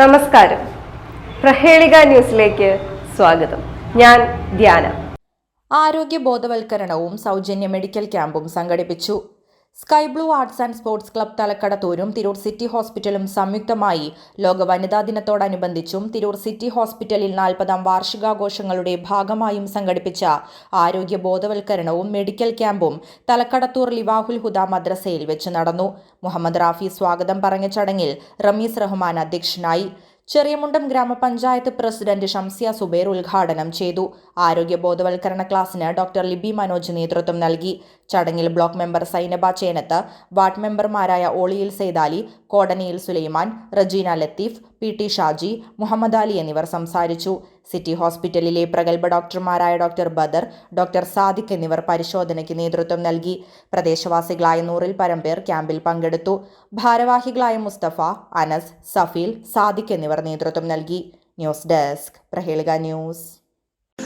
നമസ്കാരം. പ്രഹേളിക ന്യൂസിലേക്ക് സ്വാഗതം. ഞാൻ ധ്യാന. ആരോഗ്യ ബോധവൽക്കരണവും സൗജന്യ മെഡിക്കൽ ക്യാമ്പും സംഘടിപ്പിച്ചു. Sky blue arts and sports club തലക്കടത്തൂരും Tirur city ഹോസ്പിറ്റലും സംയുക്തമായി. ലോക വനിതാ ദിനത്തോടനുബന്ധിച്ചും തിരൂർ സിറ്റി ഹോസ്പിറ്റലിൽ നാൽപ്പതാം വാർഷികാഘോഷങ്ങളുടെ ഭാഗമായും സംഘടിപ്പിച്ച ആരോഗ്യ ബോധവൽക്കരണവും മെഡിക്കൽ ക്യാമ്പും തലക്കടത്തൂർ ലിവാഹുൽ ഹുദ മദ്രസയിൽ വെച്ച് നടന്നു. മുഹമ്മദ് റാഫി സ്വാഗതം പറഞ്ഞ ചടങ്ങിൽ റമീസ് റഹ്മാൻ അധ്യക്ഷനായി. ചെറിയമുണ്ടം ഗ്രാമപഞ്ചായത്ത് പ്രസിഡന്റ് ഷംസിയ സുബൈർ ഉദ്ഘാടനം ചെയ്തു. ആരോഗ്യ ബോധവൽക്കരണ ക്ലാസ്സിന് ഡോക്ടർ ലിബി മനോജ് നേതൃത്വം നൽകി. ചടങ്ങിൽ block member Zainaba Chenath ward മെമ്പർമാരായ ഓളിയിൽ സെയ്താലി കോടനിയിൽ സുലൈമാൻ റജീന ലത്തീഫ് പി ടി ഷാജി മുഹമ്മദ് അലി എന്നിവർ സംസാരിച്ചു. സിറ്റി ഹോസ്പിറ്റലിലെ പ്രഗത്ഭ ഡോക്ടർമാരായ ഡോക്ടർ ബദർ ഡോക്ടർ സാദിഖ് എന്നിവർ പരിശോധനയ്ക്ക് നേതൃത്വം നൽകി. പ്രദേശവാസികളായ നൂറിൽ പരം പേർ ക്യാമ്പിൽ പങ്കെടുത്തു. ഭാരവാഹികളായ മുസ്തഫ അനസ് സഫീൽ സാദിഖ് എന്നിവർ നേതൃത്വം നൽകി. News desk Praheleeka news.